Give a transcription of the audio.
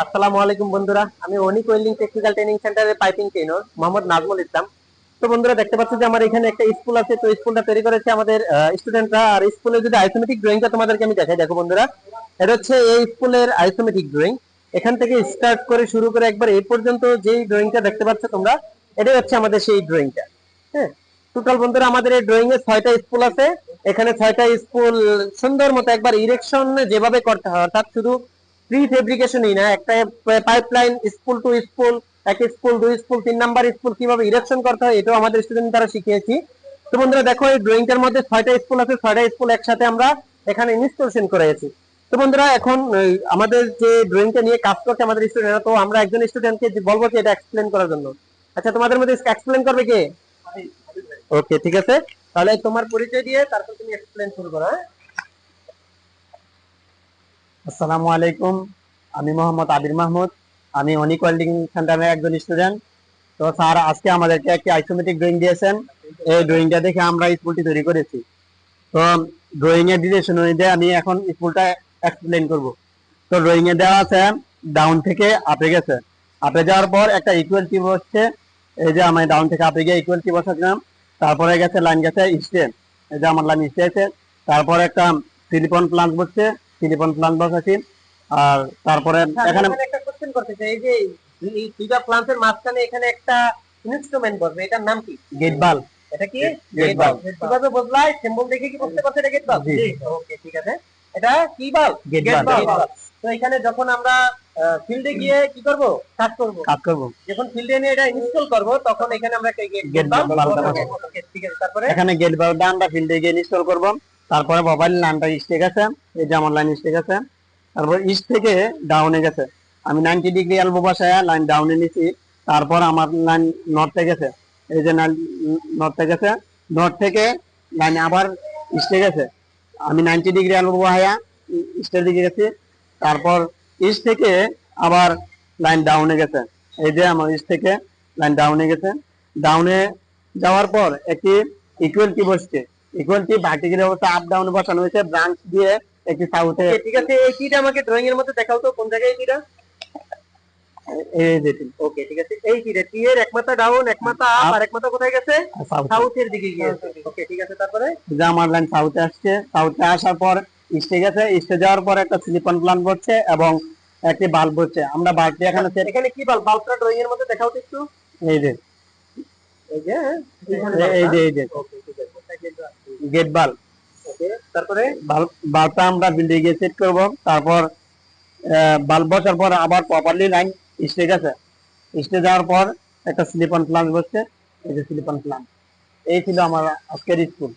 আসসালামু আলাইকুম বন্ধুরা, আমি অনিক ওয়েল্ডিং টেকনিক্যাল ট্রেনিং সেন্টারের পাইপিং ট্রেনার মোহাম্মদ নাজমুল ইসলাম। তো বন্ধুরা, দেখতে পাচ্ছ যে আমার এখানে একটা স্কুল আছে, তো স্কুলটা তৈরি করেছে আমাদের স্টুডেন্টরা আর স্কুলে যদি আইসোমেটিক ড্রয়িংটা তোমাদেরকে আমি দেখাই, দেখো বন্ধুরা, এটা হচ্ছে এই স্কুলের আইসোমেটিক ড্রয়িং এখান থেকে স্টার্ট করে শুরু করে একবার এই পর্যন্ত যেই ড্রয়িংটা দেখতে পাচ্ছ তোমরা, এটাই হচ্ছে আমাদের সেই ড্রয়িংটা হ্যাঁ। টোটাল বন্ধুরা, আমাদের এই ড্রয়িং এ ছয়টা স্কুল আছে। এখানে ছয়টা স্কুল সুন্দর মতো একবার ইরেকশন যেভাবে করতে হয়, অর্থাৎ শুধু প্রি ফেব্রিকেশনই না। একটা পাইপলাইন স্কুল টু স্কুল এক স্কুল দুই স্কুল তিন নাম্বার স্কুল কীভাবে ইরেকশন করতে হয় এটাও আমাদের স্টুডেন্ট দ্বারা শিখিয়েছি। তো বন্ধুরা দেখো এই ড্রয়িংটার মধ্যে ছয়টা স্কুল আছে ছয়টা স্কুল একসাথে আমরা এখানে ইনস্টলেশন করেছি। তো বন্ধুরা এখন আমাদের যে ড্রয়িংটা নিয়ে কাজ করছে আমাদের স্টুডেন্টরা তো আমরা একজন স্টুডেন্টকে বলব যে এটা এক্সপ্লেন করার জন্য। আচ্ছা তোমাদের মধ্যে এক্সপ্লেন করবে কে? ওকে ঠিক আছে। তাহলে তোমার পরিচয় দিয়ে তারপর তুমি এক্সপ্লেন শুরু করো হ্যাঁ? আসসালামু আলাইকুম। আমি মোহাম্মদ আবির মাহমুদ। আমি অনিক ওয়েল্ডিং সেন্টারের একজন স্টুডেন্ট তো স্যার, আজকে আমাদেরকে একটি আইসোমেটিক ড্রয়িং দিয়েছেন। এই ড্রয়িংটা দেখে আমরা স্কুলটি তৈরি করেছি। তো ড্রয়িং এর ডিরেকশন অনুযায়ী আমি এখন স্কুলটা এক্সপ্লেন করব। তো ড্রয়িং এ দেওয়া আছে ডাউন থেকে আপে গেছে। আপে যাওয়ার পর একটা ইকুয়াল টি বসছে এই যে আমি ডাউন থেকে আপে গিয়ে ইকুয়াল টি বসাচ্ছিলাম। তারপরে গেছে লাইন গেছে স্টেন এই যে আমার লাইন স্টে তারপর একটা সিলিকন প্লান্ট বসছে। সিলিকন প্লান্ট বসাচ্ছি আর তারপরে আচ্ছা, এখানে একটা কোশ্চেন করতে চাই এই যে এই দুইটা প্লান্টের মাঝখানে এখানে একটা ইনস্ট্রুমেন্ট বসবে এটার নাম কি? গেট বাল এটা কি? Gate bulb. কীভাবে বদলায়? সিম্বল দেখে কি বুঝতে পারছ এটা গেট বাল্ব জি। ওকে ঠিক আছে। এটা কি Gate bulb. bulb। তো এখানে যখন আমরা ফিল্ডে গিয়ে কি করব? কাজ করব। কাজ করব। যখন ফিল্ডে নিয়ে এটা ইনস্টল করব তখন এখানে আমরা গেট বাল্ব ঠিক আছে তারপরে? এখানে গেট বালটা আমরা ফিল্ডে গিয়ে ইনস্টল করব। তারপরে মোবাইল লাইনটা স্টে গেছে, এই যে আমার লাইন স্টে গেছে। তারপর ইস্ট থেকে ডাউনে গেছে। আমি নাইনটি ডিগ্রি এলবো বসায় লাইন ডাউনে নিছি। তারপর আমার লাইন নর্থে গেছে। এই যে লাইন নর্থে গেছে। নর্থ থেকে লাইন আবার ইস্টে গেছে। আমি নাইনটি ডিগ্রি এলবো বসায়া ইস্টের দিকে গেছি। তারপর ইস্ট থেকে আবার লাইন ডাউনে গেছে। এই যে আমার ইস্ট থেকে লাইন ডাউনে গেছে। ডাউনে যাওয়ার পর একটি ইকুয়ালিটি বসছে। ইকুয়ালিটি ভার্টিক্যাল অবস্থা আপ ডাউনে বসানো হয়েছে ব্রাঞ্চ দিয়ে একটি সাউথে ঠিক আছে এই কিটা আমাকে ড্রয়িং এর মধ্যে দেখাও তো কোন জায়গায় কিটা ওকে ঠিক আছে এই কিটা টি এর এক ডাউন এক আপ আর এক কোথায় গেছে? সাউথ সাউথের দিকে গিয়েছে। ওকে ঠিক আছে তারপরে? যে লাইন সাউথে আসছে। সাউথে আসার পর ইস্টে গেছে। ইস্টে যাওয়ার পর একটা সিলিকন প্লান্ট বসছে এবং একটি বাল্ব বসছে। আমরা বাল্বটি এখানে এখানে কি বাল্ব বাল্বটা ড্রয়িং এর মধ্যে দেখাও তো একটু। এই যে। এই যে হ্যাঁ, এই- এই যে এই যে Okay, ঠিক আছে, কোথায় গেছে? গেট বাল্ব তারপরে বাল্বটা আমরা বিল্ডিং এ সেট করব। তারপর বাল্ব বসার পর আবার প্রপারলি লাইন স্টে গেছে স্টে যাওয়ার পর একটা স্লিপ অন প্লান্ট বসছে। এই যে স্লিপ অন প্লান্ট এই ছিল আমার আজকের স্কুল